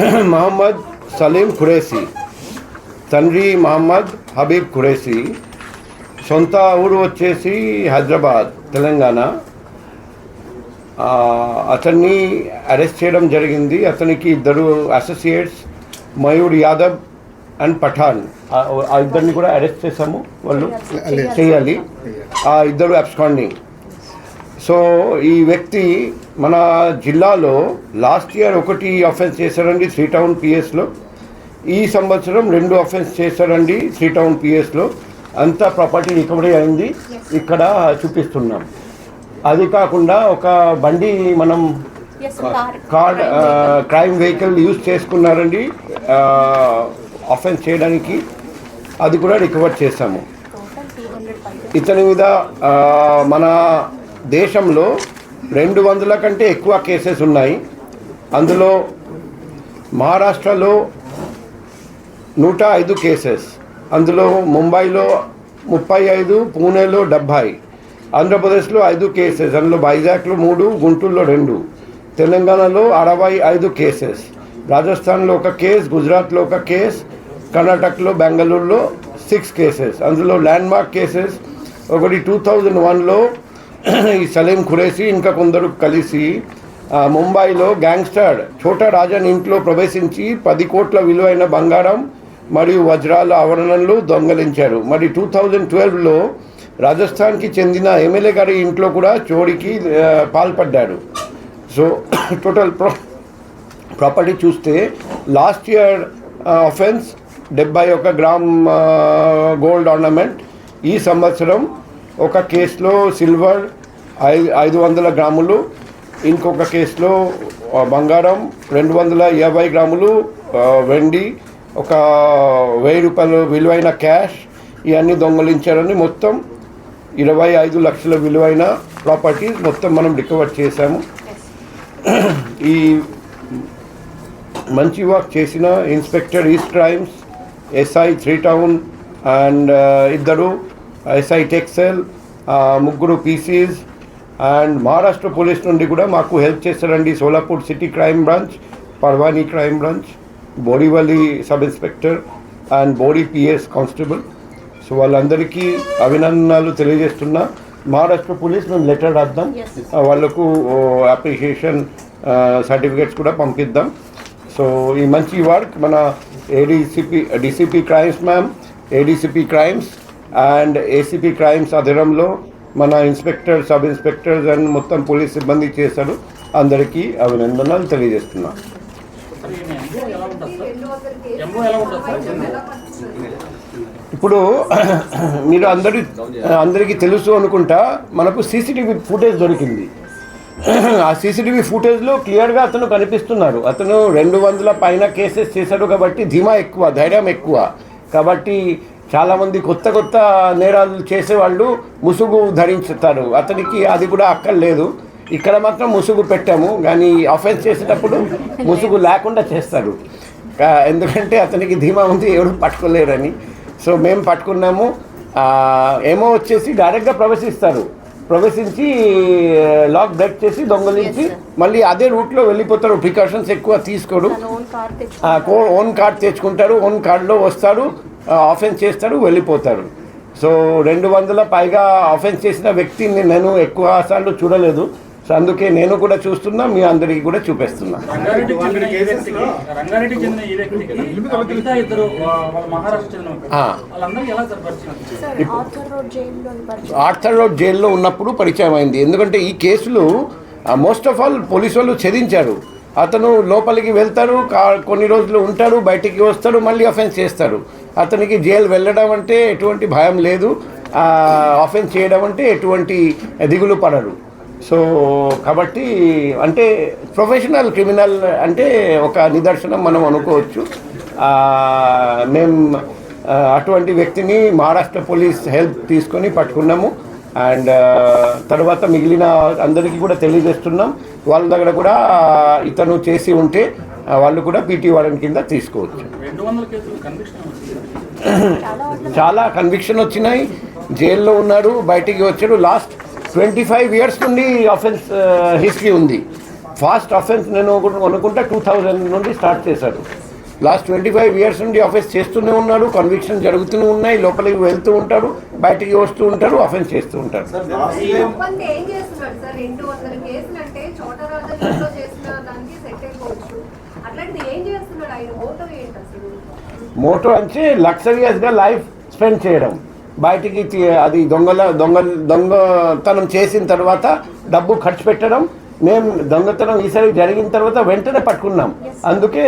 మహమ్మద్ సలీం ఖురేసి తండ్రి మహమ్మద్ హబీబ్ ఖురేసి సొంత ఊరు వచ్చేసి హైదరాబాద్ తెలంగాణ. అతన్ని అరెస్ట్ చేయడం జరిగింది. అతనికి ఇద్దరు అసోసియేట్స్ మయూర్ యాదవ్ అండ్ పఠాన్. ఆ- ఆ ఇద్దరిని కూడా అరెస్ట్ చేశాము వాళ్ళు. చేయాలి. ఆ ఇద్దరు అబ్స్కాండింగ్. సో ఈ వ్యక్తి మన జిల్లాలో లాస్ట్ ఇయర్ ఒకటి అఫెన్స్ చేశారండి త్రీ టౌన్ పిఎస్లో ఈ సంవత్సరం రెండు అఫెన్స్ చేశారండి త్రీ టౌన్ పిఎస్లో అంతా ప్రాపర్టీ రికవరీ అయింది. ఇక్కడ చూపిస్తున్నాం. అది కాకుండా ఒక బండి మనం కార్డ్ క్రైమ్ వెహికల్ యూజ్ చేసుకున్నారండి. అఫెన్స్ చేయడానికి. అది కూడా రికవర్ చేశాము. ఇతని మీద మన దేశంలో రెండు వందల కంటే ఎక్కువ కేసెస్ ఉన్నాయి. అందులో మహారాష్ట్రలో నూట ఐదు కేసెస్ అందులో ముంబైలో ముప్పై ఐదు పూణేలో డెబ్భై ఆంధ్రప్రదేశ్లో ఐదు కేసెస్ అందులో వైజాగ్లో మూడు గుంటూరులో రెండు తెలంగాణలో అరవై ఐదు కేసెస్ రాజస్థాన్లో ఒక కేస్ గుజరాత్లో ఒక కేస్ కర్ణాటకలో బెంగళూరులో సిక్స్ కేసెస్ అందులో ల్యాండ్ మార్క్ కేసెస్ ఒకటి టూ థౌజండ్ వన్లో ఈ సలీం ఖురేసి ఇంకా కొందరు కలిసి ముంబైలో గ్యాంగ్స్టర్ ఛోటా రాజన్ ఇంట్లో ప్రవేశించి పది కోట్ల విలువైన బంగారం మరియు వజ్రాల ఆవరణలు దొంగలించారు. మరి టూ థౌజండ్ ట్వెల్వ్లో రాజస్థాన్కి చెందిన ఎమ్మెల్యే గారి ఇంట్లో కూడా చోరీకి పాల్పడ్డాడు. పాల్పడ్డారు సో టోటల్ ప్రో ప్రాపర్టీ చూస్తే లాస్ట్ ఇయర్ అఫెన్స్ డెబ్బై ఒక గ్రామ్ గోల్డ్ ఆర్నమెంట్ ఈ సంవత్సరం ఒక కేసులో సిల్వర్ ఐదు ఐదు వందల గ్రాములు ఇంకొక కేసులో బంగారం రెండు వందల యాభై గ్రాములు వెండి ఒక వెయ్యి రూపాయలు విలువైన క్యాష్ ఇవన్నీ దొంగలించారని మొత్తం ఇరవై ఐదు లక్షల విలువైన ప్రాపర్టీస్ మొత్తం మనం రికవర్ చేశాము. ఈ మంచి వర్క్ చేసిన inspector east crimes SI three town and ఇద్దరు ఎస్ఐ టెక్సెల్ ముగ్గురు పీసీస్ అండ్ మహారాష్ట్ర పోలీస్ నుండి కూడా మాకు హెల్ప్ చేస్తారండి. Solapur city crime branch Parbhani crime branch బోడివల్లి sub inspector and బోడీ పిఎస్ కానిస్టేబుల్. సో వాళ్ళందరికీ అభినందనలు తెలియజేస్తున్నా. మహారాష్ట్ర పోలీస్ మేము లెటర్ రాద్దాం. వాళ్ళకు అప్రిషియేషన్ సర్టిఫికేట్స్ కూడా పంపిద్దాం. సో ఈ మంచి వర్క్ మన ADCP DCP crimes ma'am. ADCP crimes and ACP crimes అధీనంలో మన ఇన్స్పెక్టర్ సబ్ ఇన్స్పెక్టర్స్ అండ్ మొత్తం పోలీస్ సిబ్బంది చేశారు. అందరికీ అభినందనలు తెలియజేస్తున్నా. ఇప్పుడు మీరు అందరి అందరికీ తెలుసు అనుకుంటా మనకు సీసీటీవీ ఫుటేజ్ దొరికింది. ఆ సీసీటీవీ ఫుటేజ్లో క్లియర్గా అతను కనిపిస్తున్నారు. అతను రెండు వందల పైన కేసెస్ చేశాడు కాబట్టి ధీమా ఎక్కువ ధైర్యం ఎక్కువ. కాబట్టి చాలామంది కొత్త కొత్త నేరాలు చేసేవాళ్ళు ముసుగు ధరించుతారు. అతనికి అది కూడా అక్కర్లేదు. ఇక్కడ మాత్రం ముసుగు పెట్టాము. కానీ అఫెన్స్ చేసేటప్పుడు ముసుగు లేకుండా చేస్తారు. ఎందుకంటే అతనికి ధీమా ఉంది ఎవరు పట్టుకోలేరని. సో మేము పట్టుకున్నాము. ఏమో వచ్చేసి డైరెక్ట్గా ప్రవేశిస్తారు. ప్రవేశించి లాక్ బ్రేక్ చేసి దొంగలించి. మళ్ళీ అదే రూట్లో వెళ్ళిపోతారు. ప్రికాషన్స్ ఎక్కువ తీసుకోరు. తన ఓన్ కార్డ్ తెచ్చుకుంటారు. ఓన్ కార్డులో వస్తారు. ఆఫెన్స్ చేస్తారు వెళ్ళిపోతారు సో రెండు వందల పైగా ఆఫెన్స్ చేసిన వ్యక్తిని నేను ఎక్కువ సార్లు చూడలేదు. సో అందుకే నేను కూడా చూస్తున్నా మీ అందరికీ కూడా చూపిస్తున్నా. ఆర్థర్ రోడ్ జైల్లో ఉన్నప్పుడు పరిచయం అయింది. ఎందుకంటే ఈ కేసులు మోస్ట్ ఆఫ్ ఆల్ పోలీసు వాళ్ళు ఛేదించారు. అతను లోపలికి వెళ్తారు కా- కొన్ని రోజులు ఉంటారు బయటికి వస్తాడు మళ్ళీ అఫెన్స్ చేస్తారు అతనికి జైలు వెళ్ళడం అంటే ఎటువంటి భయం లేదు. అఫెన్స్ చేయడం అంటే ఎటువంటి దిగులు పడరు సో కాబట్టి అంటే ప్రొఫెషనల్ క్రిమినల్ అంటే ఒక నిదర్శనం మనం అనుకోవచ్చు. మేము అటువంటి వ్యక్తిని మహారాష్ట్ర పోలీస్ హెల్ప్ తీసుకొని పట్టుకున్నాము. అండ్ తర్వాత మిగిలిన అందరికీ కూడా తెలియజేస్తున్నాం. వాళ్ళ దగ్గర కూడా ఇతను చేసి ఉంటే వాళ్ళు కూడా పీటీ వారెంట్ కింద తీసుకోవచ్చు. చాలా కన్విక్షన్ వచ్చినాయి. జైల్లో ఉన్నారు బయటికి వచ్చారు. లాస్ట్ ట్వంటీ ఫైవ్ ఇయర్స్ నుండి అఫెన్స్ హిస్టరీ ఉంది. ఫాస్ట్ అఫెన్స్ నేను అనుకుంటా టూ థౌజండ్ నుండి స్టార్ట్ చేశారు. లాస్ట్ ట్వంటీ ఫైవ్ ఇయర్స్ నుండి అఫెన్స్ చేస్తూనే ఉన్నాడు కన్విక్షన్ జరుగుతూనే ఉన్నాయి లోపలికి వెళ్తూ ఉంటారు బయటికి వస్తూ ఉంటారు అఫెన్స్ చేస్తూ ఆయన? మోటో అంటే లగ్జరియస్గా లైఫ్ స్పెండ్ చేయడం. బయటికి తీ- అది దొంగల దొంగ దొంగతనం చేసిన తర్వాత డబ్బు ఖర్చు పెట్టడం మేము దొంగతనం ఈసారి జరిగిన తర్వాత వెంటనే పట్టుకున్నాం. అందుకే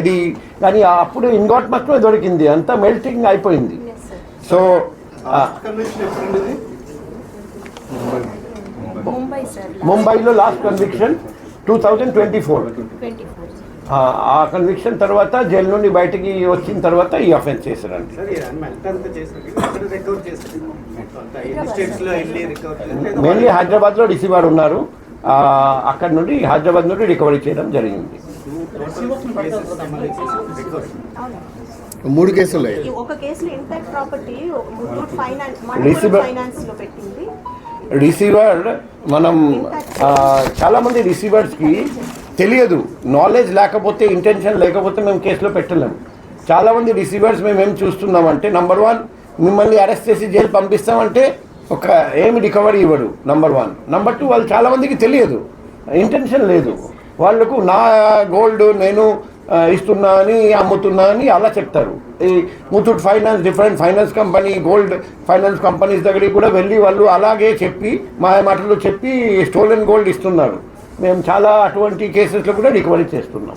ఇది కానీ అప్పుడు ఇంగోట్ మాత్రమే దొరికింది. అంతా మెల్టింగ్ అయిపోయింది. సో ముంబైలో last conviction two thousand twenty four ఆ కన్విక్షన్ తర్వాత జైలు నుండి బయటికి వచ్చిన తర్వాత ఈ అఫెన్స్ చేశారండి. మెయిన్లీ హైదరాబాద్లో రిసీవర్ ఉన్నారు. అక్కడ నుండి హైదరాబాద్ నుండి రికవరీ చేయడం జరిగింది. మూడు కేసులు ఒక కేసులో impact property Muthoot finance Receiver- ఫైనాన్స్లో పెట్టింది. రిసీవర్ మనం ఆ, చాలామంది రిసీవర్స్కి తెలియదు. నాలెడ్జ్ లేకపోతే ఇంటెన్షన్ లేకపోతే మేము కేసులో పెట్టలేము చాలామంది రిసీవర్స్ మేము ఏం చూస్తున్నామంటే నంబర్ వన్ మిమ్మల్ని అరెస్ట్ చేసి జైలు పంపిస్తామంటే ఒక ఏమి రికవరీ ఇవ్వడు నంబర్ వన్ నంబర్ టూ వాళ్ళు చాలామందికి తెలియదు. ఇంటెన్షన్ లేదు. వాళ్ళకు నా గోల్డ్ నేను ఇస్తున్నా అని అమ్ముతున్నా అని అలా చెప్తారు. ఈ Muthoot finance different finance company gold finance companies దగ్గరికి కూడా వెళ్ళి వాళ్ళు అలాగే చెప్పి మా మాటలు చెప్పి స్టోలెన్ గోల్డ్ ఇస్తున్నారు. మేము చాలా అటువంటి కేసెస్లో కూడా రికవరీ చేస్తున్నాం.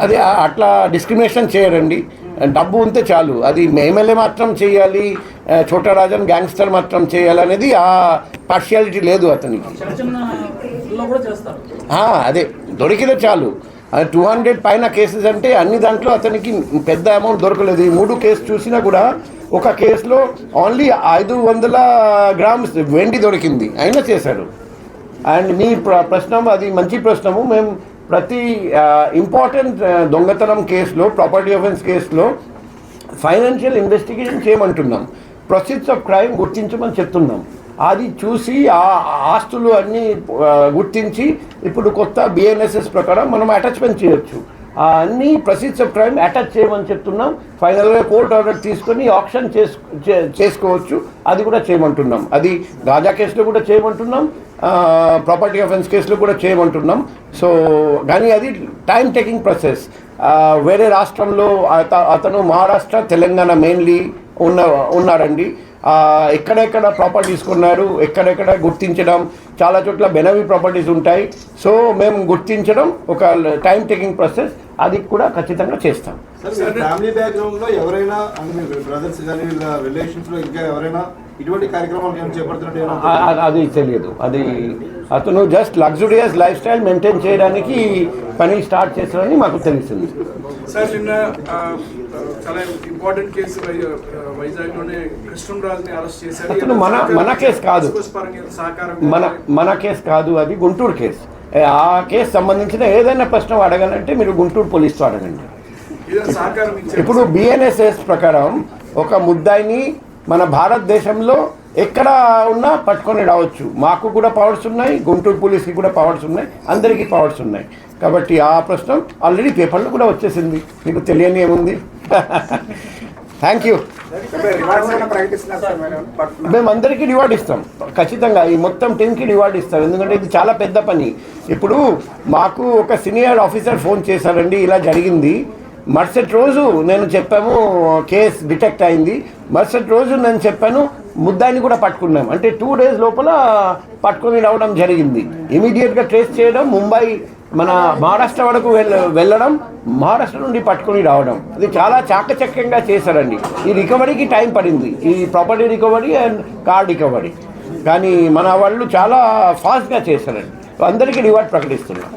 అది అట్లా డిస్క్రిమినేషన్ చేయరండి. డబ్బు ఉంటే చాలు. అది ఎమ్మెల్యే మాత్రం చేయాలి చోటా రాజన్ గ్యాంగ్స్టర్ మాత్రం చేయాలి అనేది ఆ పార్షియాలిటీ లేదు అతనికి. అదే. దొరికితే చాలు. టూ హండ్రెడ్ పైన కేసెస్ అంటే అన్ని దాంట్లో అతనికి పెద్ద అమౌంట్ దొరకలేదు. ఈ మూడు కేసు చూసినా కూడా ఒక కేసులో ఓన్లీ ఐదు వందల గ్రామ్స్ వెండి దొరికింది. అయినా చేశాడు అండ్ మీ ప్ర ప్రశ్న అది మంచి ప్రశ్నము. మేము ప్రతి ఇంపార్టెంట్ దొంగతనం కేసులో ప్రాపర్టీ అఫెన్స్ కేసులో ఫైనాన్షియల్ ఇన్వెస్టిగేషన్ చేయమంటున్నాం. ప్రొసీడ్స్ ఆఫ్ క్రైమ్ గుర్తించమని చెప్తున్నాం. అది చూసి ఆ ఆస్తులు అన్నీ గుర్తించి ఇప్పుడు కొత్త బిఎన్ఎస్ఎస్ ప్రకారం మనం అటాచ్మెంట్ చేయొచ్చు. అన్ని ప్రొసీడ్స్ ఆఫ్ క్రైమ్ అటాచ్ చేయమని చెప్తున్నాం. ఫైనల్గా కోర్ట్ ఆర్డర్ తీసుకొని ఆప్షన్ చే- చేసుకోవచ్చు. అది కూడా చేయమంటున్నాం. అది రాజా కేసులో కూడా చేయమంటున్నాం. ప్రాపర్టీ అఫెన్స్ కేసులో కూడా చేయమంటున్నాం. సో కానీ అది టైం టేకింగ్ ప్రాసెస్ వేరే రాష్ట్రంలో అత- అతను మహారాష్ట్ర తెలంగాణ మెయిన్లీ ఉన్న ఉన్నారండి ఎక్కడెక్కడ ప్రాపర్టీస్ కొన్నారు ఎక్కడెక్కడ గుర్తించడం చాలా చోట్ల బెనవి ప్రాపర్టీస్ ఉంటాయి. సో మేము గుర్తించడం ఒక టైం టేకింగ్ ప్రాసెస్ అది కూడా ఖచ్చితంగా చేస్తాం. ఫ్యామిలీ బ్యాక్గ్రౌండ్లో ఎవరైనా బ్రదర్స్ కానీ వీళ్ళ రిలేషన్స్లో ఇంకా ఎవరైనా ఇటువంటి కార్యక్రమాలు అది తెలియదు. అది అతను just luxurious lifestyle maintain చేయడానికి పని స్టార్ట్ చేశారని మాకు తెలిసింది సార్ నిన్న చాలా ఇంపార్టెంట్ కేసు వైజాగ్లోనే కృష్ణరాజుని అరెస్ట్ చేశారు. మన- మన కేసు కాదు. మన మన కేసు కాదు అది గుంటూరు కేసు ఆ కేసు సంబంధించిన ఏదైనా ప్రశ్న అడగాలంటే మీరు గుంటూరు పోలీసుతో అడగండి. ఇప్పుడు బిఎన్ఎస్ఎస్ ప్రకారం ఒక ముద్దాయిని మన భారతదేశంలో ఎక్కడ ఉన్నా పట్టుకొని రావచ్చు. మాకు కూడా పవర్స్ ఉన్నాయి గుంటూరు పోలీస్కి కూడా పవర్స్ ఉన్నాయి అందరికీ పవర్స్ ఉన్నాయి. కాబట్టి ఆ ప్రశ్న ఆల్రెడీ పేపర్లో కూడా వచ్చేసింది. మీకు తెలియని ఏముంది? థ్యాంక్ యూ మేము అందరికీ రివార్డ్ ఇస్తాం. ఖచ్చితంగా ఈ మొత్తం టీంకి రివార్డ్ ఇస్తాం ఎందుకంటే ఇది చాలా పెద్ద పని. ఇప్పుడు మాకు ఒక సీనియర్ ఆఫీసర్ ఫోన్ చేశారండి. ఇలా జరిగింది. మరుసటి రోజు నేను చెప్పాము కేస్ డిటెక్ట్ అయింది. మరుసటి రోజు నేను చెప్పాను ముద్దాయిని కూడా పట్టుకున్నాం. అంటే టూ డేస్ లోపల పట్టుకొని రావడం జరిగింది. ఇమీడియట్గా ట్రేస్ చేయడం ముంబై మన మహారాష్ట్ర వరకు వెళ్ళ వెళ్ళడం మహారాష్ట్ర నుండి పట్టుకొని రావడం. ఇది చాలా చాకచక్యంగా చేశారండి. ఈ రికవరీకి టైం పడింది. ఈ property recovery and car recovery. కానీ మన వాళ్ళు చాలా ఫాస్ట్గా చేశారండి. అందరికీ రివార్డ్ ప్రకటిస్తున్నారు.